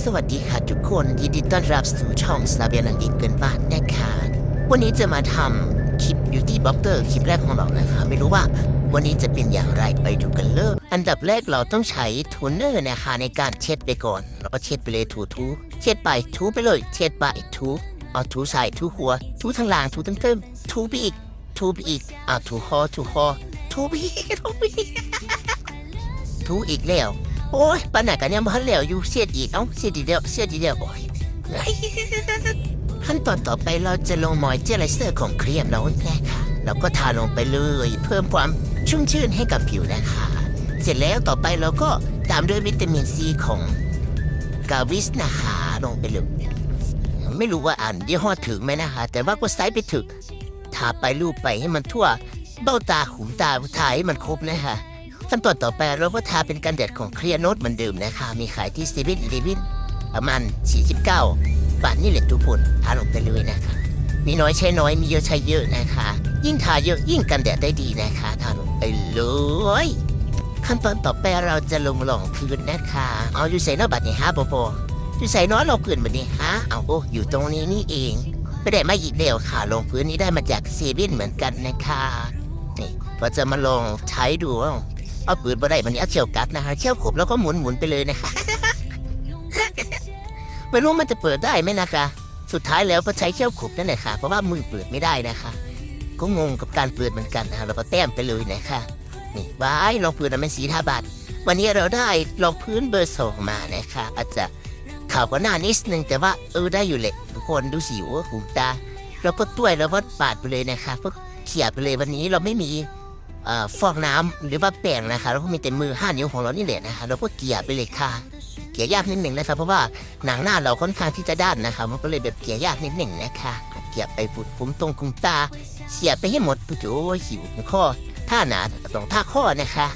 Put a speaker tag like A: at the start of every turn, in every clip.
A: สวัสดีค่ะทุกคนยินดีต้อนรับสู่ช่องสลาเบียนันดิกเกินบ้านนะคะวันนี้จะมาทำคลิป Beauty b l o g g e r คลิปแรกของเรานะคะ ไม่รู้ว่าวันนี้จะเป็นอย่างไรไปดูกันเลยอันดับแรกเราต้องใช้โทนเนอร์นะคะในการเช็ดไปก่อน แล้วก็เช็ดไปเลยถูถูเช็ดไปถูไปเลยเช็ดไปถูเอาถูใส่ถูหัวถูทั้งล่างถูทั้งเติมถูไปอีกถูไปอีกเอาถูคอถูคอถูไปอีกถูไปอีกถูอีกแล้ว โอ้ยปานไหนกันยังบ่ทันแล้วอยู่เสียดอีกเอ้าเสียดอีกแล้วเสียดอีกแล้วโอ้ยขั้นตอนต่อไปเราจะลงมอยเจอไรเซอร์ของครีมแล้วนะคะแล้วก็ทาลงไปเลยเพิ่มความชุ่มชื่นให้กับผิวนะคะ เสร็จแล้วต่อไปเราก็ตามด้วยวิตามินซีของกาวิสนะคะลงไปเลยไม่รู้ว่าอ่านยี่ห้อถึงไหมนะคะแต่ว่าก็ใส่ไปถึกทาไปรูปไปให้มันทั่วเบ้าตาขุมตาทาให้มันครบนะคะ ขั้นตอนต่อไปเราก็ทาเป็นกันแดดของเคลียร์โนตเหมือนเดิมนะคะ มีขายที่ซเว่นอีวินประมาณ 49 บาทนี่แหละทุกคนทาลงไปเลยนะคะ มีน้อยใช้น้อยมีเยอะใช้เยอะนะคะ ยิ่งทาเยอะยิ่งกันแดดได้ดีนะคะทาลงไปเลยขั้นตอนต่อไปเราจะลงหล่องพื้นนะคะ เอาอยู่ใส่นอบัตรนี่ฮะปอปออยู่ใส่น้อยลงพื้นบัตรนี่ฮะเอาโอ้อยู่ตรงนี้นี่เองไม่ได้มาอีกเดียวค่ะลงพื้นนี้ได้มาจากเซเว่นเหมือนกันนะคะนี่พอจะมาลองใช้ดู เอาปืนมาได้มันนี้เอาเชี่ยวกัดนะคะเชี่ยวขบแล้วก็หมุนหมุนไปเลยนะคะไม่รู้มันจะเปิดได้ไหมนะคะ สุดท้ายแล้วก็ใช้เชี่ยวขบนั่นแหละค่ะ เพราะว่ามือเปิดไม่ได้นะคะ ก็งงกับการเปิดเหมือนกันนะเราก็แต้มไปเลยนะคะนี่ว้ายรองพื้นมันสีทาบัตวันนี้เราได้รองพื้นเบอร์สองมานะคะ อาจจะข่าวกว่าหน้านิดนึงแต่ว่าเออได้อยู่แหละทุกคนดูสิวหูตา เราก็ต้วยแล้วก็ปาดไปเลยนะคะเพื่อเขี่ยไปเลยวันนี้เราไม่มี ฟองน้ำหรือว่าแป้งนะคะแล้วก็มีแต่มือห้านิ้วของเรานี่แหละนะคะเราก็เกลี่ยไปเลยค่ะ เกลี่ยยากนิดหนึ่งนะครับเพราะว่าหนังหน้าเราค่อนข้างที่จะด้านนะคะมันก็เลยแบบเกลี่ยยากนิดหนึ่งนะคะเกลี่ยไปปุดผมตรงคุมตาเสียบไปให้หมดปุดโอ้ยหิวข้อท่าหนาต้องท่าข้อนะคะ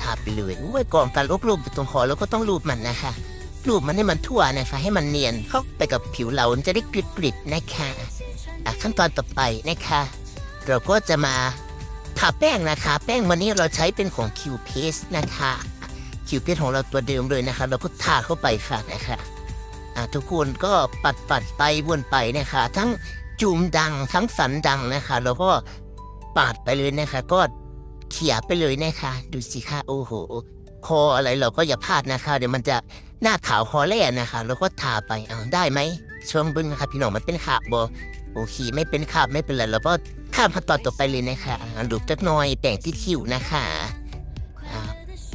A: ทาไปเลยโอ้ยก่อนการลบรูปตรงคอเราก็ต้องรูปมันนะคะรูปมันให้มันทั่วนะคะให้มันเนียนเข้าไปกับผิวเรามันจะได้กริบๆนะคะะขั้นตอนต่อไปนะคะ เราก็จะมา ทาแป้งนะคะ แป้งวันนี้เราใช้เป็นของ Q Paste นะคะ Q Paste ของเราตัวเดิมเลยนะคะ เราก็ทาเข้าไปค่ะนะคะอ่าทุกคนก็ปัดปัดไปวนไปนะคะ ทั้งจุ่มดังทั้งสันดังนะคะเราก็ปาดไปเลยนะคะ ก็เขี่ยไปเลยนะคะ ดูสิค่ะโอ้โหคออะไรเราก็อย่าพลาดนะคะ เดี๋ยวมันจะหน้าขาวคอแล่นะคะเราก็ทาไปเอาได้ไหมช่วงบึ้งนะคะพี่น้องมันเป็นขาบบโอเคไม่เป็นขาบไม่เป็นไรเราก็ ข้ามขั้นตอนต่อไปเลยนะคะดูจักหน่อยแป่งที่คิ้วนะคะ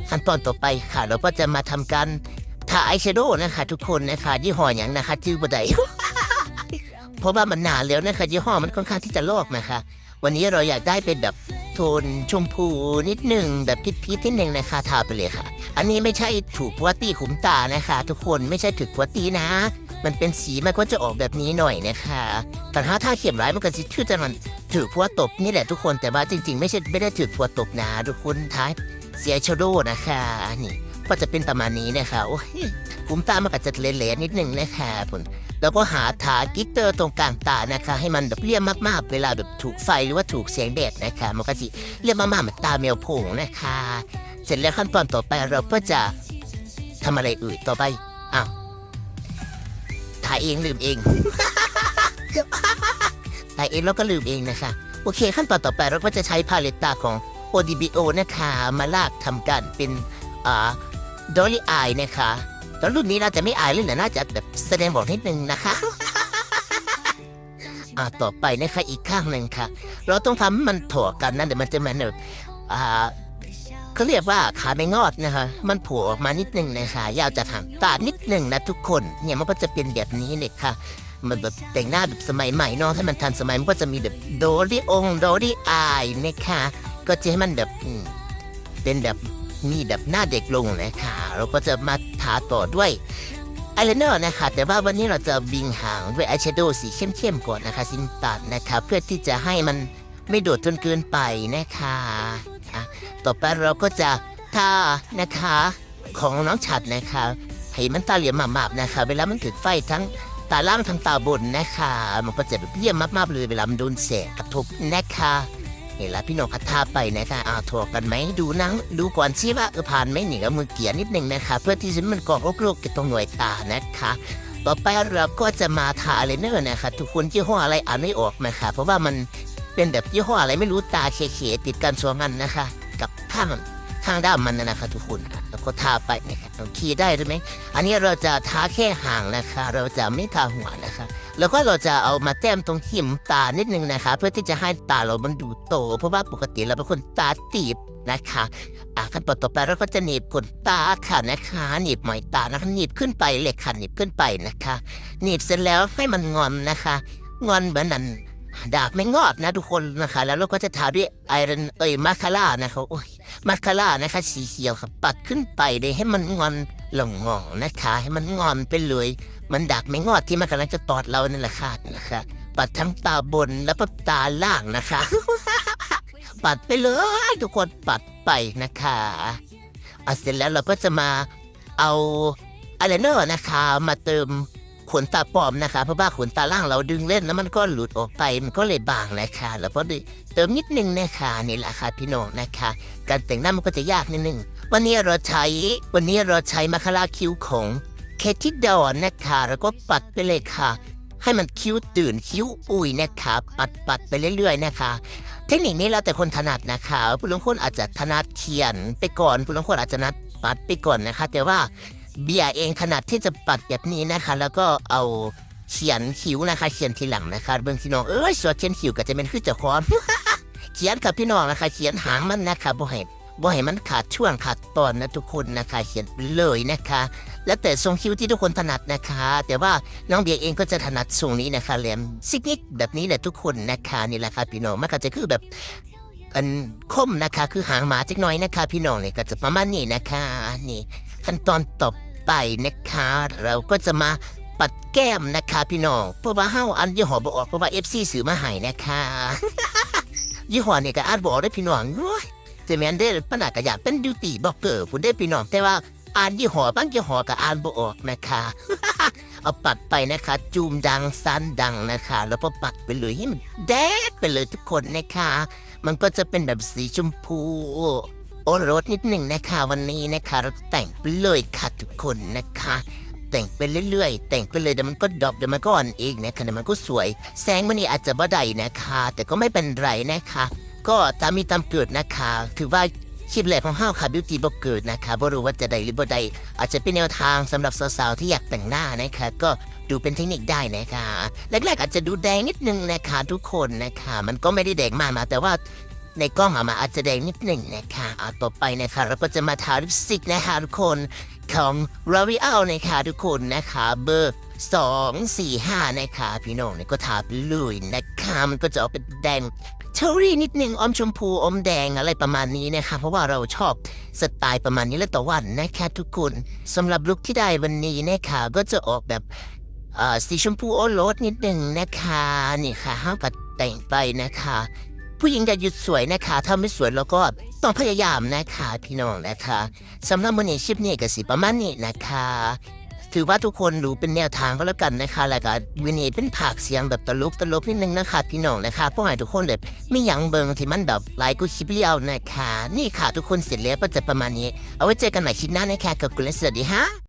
A: ขั้นตอนต่อไปค่ะ เราก็จะมาทำการทาอายแชโดว์นะคะ ทุกคนนะคะยี่ห้ออย่างนะคะชื่อบัไดเพราะว่ามันนานแล้วนะคะยี่ห้อมันค่อนข้างที่จะลอกนะคะ วันนี้เราอยากได้เป็นแบบโทนชมพูนิดหนึ่งแบบพิษๆนิดหนึ่งนะคะทาไปเลยค่ะ อันนี้ไม่ใช่ถูกพัวตีขุมตานะคะ ทุกคนไม่ใช่ถูกพัวตีนะ มันเป็นสีมันก็จะออกแบบนี้หน่อยนะคะแต่ถ้าถ้าเขียมร้ายมันก็จะชื่อจะมัน ถือพัวตบนี่แหละทุกคนแต่ว่าจริง ๆ ไม่ใช่ไม่ได้ถือพัวตบนะทุกคนท้ายเสียชโดนะคะนี่ก็จะเป็นประมาณนี้นะคะโอ้ยคุ้มตามันก็จะเละๆนิดนึงนะคะผมแล้วก็หาทากิ๊กเตอร์ตรงกลางตานะคะ ให้มันแบบเรียบมากๆ เวลาแบบถูกไฟหรือว่าถูกแสงแดดนะคะมันก็จะเรียบมากๆเหมือนตาแมวผงนะคะ เสร็จแล้วขั้นตอนต่อไปเราก็จะทำอะไรอื่นต่อไปอ้าวถ่ายเองลืมเองายเองแล้วก็ลืมเองนะคะ โอเคขั้นตอนต่อไปเราก็จะใช้พาเลตตาของ ODBO นะคะ มาลากทำการเป็นอ่าดอลลี่อายนะคะแล้วรุ่นนี้น่าจะไม่อายเลยนะน่าจะแบบแสดงบอกนิดนึงนะคะอ่าต่อไปนะคะอีกข้างหนึ่งค่ะ เราต้องทำให้มันถั่วกันนะเดี๋ยวมันจะมือนแบบอ่าเขาเรียกว่าขาไม่งอดนะคะ มันผล่ออกมานิดนึงนะคะยาวจากหางตานิดนึงนะทุกคน เนี่ยมันก็จะเป็นแบบนี้เลยค่ะ มันแบบแต่งหน้าแบบสมัยใหม่เนาะให้มันทันสมัยมันก็จะมีแบบโดรี่องโดรี่อายนะคะก็จะให้มันแบบเป็นแบบมีแบบหน้าเด็กลงนะคะเราก็จะมาทาต่อด้วยอายไลเนอร์นะคะแต่ว่าวันนี้เราจะบิงหางด้วยอายแชโดว์สีเข้มๆก่อนนะคะสินตัดนะคะเพื่อที่จะให้มันไม่โดดจนเกินไปนะคะอะต่อไปเราก็จะทานะคะของน้องฉัดนะคะให้มันตาเหลี่ยมหมาบๆนะคะ เวลามันถึงไฟทั้ง ตาล่างทางตาบนนะคะมันก็จะแบบเยี่ยมมากๆเลยเวลามันโดนแสงกระทบนะคะเห็นแล้วพี่น้องพัดทาไปนะคะเอาถกกันไหมดูนังดูก่อนสิว่าเออผ่านไหมหนีกับมือเกียร์นิดนึงนะคะ เพื่อที่จะมันกรองโรคๆกับตรงหน่วยตานะคะต่อไปเราก็จะมาทาเลเนอร์นะคะทุกคนยี่ห้ออะไรอ่านไม่ออกนะคะเพราะว่ามันเป็นแบบยี่ห้ออะไรไม่รู้ตาเขยๆติดกันสวงันนะคะ กับข้าง ข้างด้ามมันนะนะคะทุกคนแล้วก็ทาไปนะคะเอาคีย์ได้หรือไหมอันนี้เราจะทาแค่ห่างนะคะ เราจะไม่ทาหัวนะคะแล้วก็เราจะเอามาแต้มตรงหิมตานิดนึงนะคะ เพื่อที่จะให้ตาเรามันดูโต เพราะว่าปกติเราเป็นคนตาตีบนะคะอะขั้นตอนต่อไปเราก็จะหนีบขนตาค่ะนะคะหนีบหมอยตานะคะหนีบขึ้นไปเหล็กค่ะหนีบขึ้นไปนะคะหนีบเสร็จแล้วให้มันงอนนะคะ งอนเหมือนนั้น ดาบไม่งอดนะทุกคนนะคะ แล้วเราก็จะทาด้วยไอรอนเอ้ยมาคาร่านะคะโอ้ยมาคาร่านะคะ สีเขียวค่ะปัดขึ้นไปเลยให้มันงอนหลงงองนะคะ ให้มันงอนไปเลยมันดักไม่งอดที่มันกำลังจะตอดเรานั่นแหละค่ะนะคะ ปัดทั้งตาบนแล้วก็ตาล่างนะคะ ปัดไปเลยทุกคนปัดไปนะคะเอาเสร็จแล้วเราก็จะมาเอาอะไรเนอร์นะคะ มาเติม ขนตาปลอมนะคะ เพราะว่าขนตาล่างเราดึงเล่นแล้วมันก็หลุดออกไปมันก็เลยบางนะคะแล้วก็เติมนิดนึงนะคะนี่แหละค่ะพี่น้องนะคะ การแต่งหน้ามันก็จะยากนิดนึงวันนี้เราใช้วันนี้เราใช้มาคาราคิวของเคทิดอนนะคะ แล้วก็ปัดไปเลยค่ะ ให้มันคิ้วตื่นคิ้วอุ่ยนะคะปัดปัดไปเรื่อย ๆ นะคะเทคนิคนี้แล้วแต่คนถนัดนะคะผู้ลงคนอาจจะถนัดเขียนไปก่อนผู้ลงคนอาจจะนัดปัดไปก่อนนะคะ แต่ว่า เบียร์เองถนัดที่จะปัดแบบนี้นะคะ แล้วก็เอาเขียนคิ้วนะคะ เขียนทีหลังนะคะเบื้องพี่น้องเอ้ยสวดเขียนคิ้วก็จะเป็นคือเจ้าของ เขียนกับพี่น้องนะคะ เขียนหางมันนะคะบ่ให้บ่ให้มันขาดช่วงขาดตอนนะทุกคนนะคะ เขียนเลยนะคะ แล้วแต่ทรงคิ้วที่ทุกคนถนัดนะคะ แต่ว่าน้องเบียร์เองก็จะถนัดทรงนี้นะคะแหลมซิกนิกแบบนี้แหละทุกคนนะคะนี่แหละค่ะพี่น้องมันก็จะคือแบบ อันคมนะคะ คือหางหมาจักหน้อยนะคะ พี่น้องเนี่ยก็จะประมาณนี้นะคะนี่ขั้นตอนต่อไปนะคะ เราก็จะมาปัดแก้มนะคะพี่น้องเพราะว่าเฮาอันยี่ห้อบอกออกเพราะว่าเอฟซีซื้อมาให้นะคะ ยี่ห้อเนี่ยก็อาจบอกได้พี่น้องโอ้ยแต่แมนได้ปัญหากระยาเป็นดิวตี้บอกเกอร์ผู้ได้พี่น้องแต่ว่าอ่านยี่ห้อบางยี่ห้อก็อ่านบ่ออกนะคะ เอาปัดไปนะคะ จูมดังสั้นดังนะคะ แล้วพอปัดไปเลยให้มันแดดไปเลยทุกคนนะคะ มันก็จะเป็นแบบสีชมพู โอรสนิดหนึ่งนะคะวันนี้นะคะ เราแต่งไปเลยค่ะทุกคนนะคะ แต่งไปเรื่อยๆ แต่งไปเลยเดี๋ยวมันก็ดรอปเดี๋ยวมันก็อ่อนเองนะคะเดี๋ยวมันก็สวย แสงมันนี่อาจจะบ่ได้นะคะ แต่ก็ไม่เป็นไรนะคะ ก็ตามมีตามเกิดนะคะถือว่าคลิปแรกของห้าวค่ะบิวตี้บอกเกิดนะคะบ่รู้ว่าจะได้หรือบ่ได้อาจจะเป็นแนวทางสำหรับสาวๆที่อยากแต่งหน้านะคะ ก็ ดูเป็นเทคนิคได้นะคะแรกๆอาจจะดูแดงนิดนึงนะคะทุกคนนะคะ มันก็ไม่ได้แดงมากนะแต่ว่าในกล้องอะมาอาจจะแดงนิดหนึ่งนะคะเอาต่อไปนะคะเราก็จะมาทาลิปสติกนะคะทุกคนของ L'Oreal นะคะทุกคนนะคะเบอร์สองสี่ห้านะคะพี่น้องเนี่ยก็ทาไปเลยนะคะมันก็จะออกเป็นแดงเชอรี่นิดนึงอมชมพูอมแดงอะไรประมาณนี้นะคะ เพราะว่าเราชอบสไตล์ประมาณนี้แล้วต่อวันนะคะทุกคนสำหรับลุคที่ได้วันนี้นะคะก็จะออกแบบ เอ่อสีชมพูโอรสนิดหนึ่งนะคะนี่ค่ะห้ามปัดแต่งไปนะคะ ผู้หญิงจะหยุดสวยนะคะ ถ้าไม่สวยเราก็ต้องพยายามนะคะพี่น้องนะคะสำหรับมือนี้ชิปนี้ก็สิประมาณนี้นะคะ ถือว่าทุกคนรู้เป็นแนวทางก็แล้วกันนะคะ แล้วก็วินีเป็นผากเสียงแบบตลกตลกนิดนึงนะคะ พี่น้องนะคะเพราะให้ทุกคนแบบไม่ยั้งเบิงที่มันแบบหลายกูคลิปเลี้ยวนะคะ นี่ค่ะทุกคนเสร็จแล้วก็จะประมาณนี้ เอาไว้เจอกันใหม่คลิปหน้านะคะกับกุลสวัสดีฮะ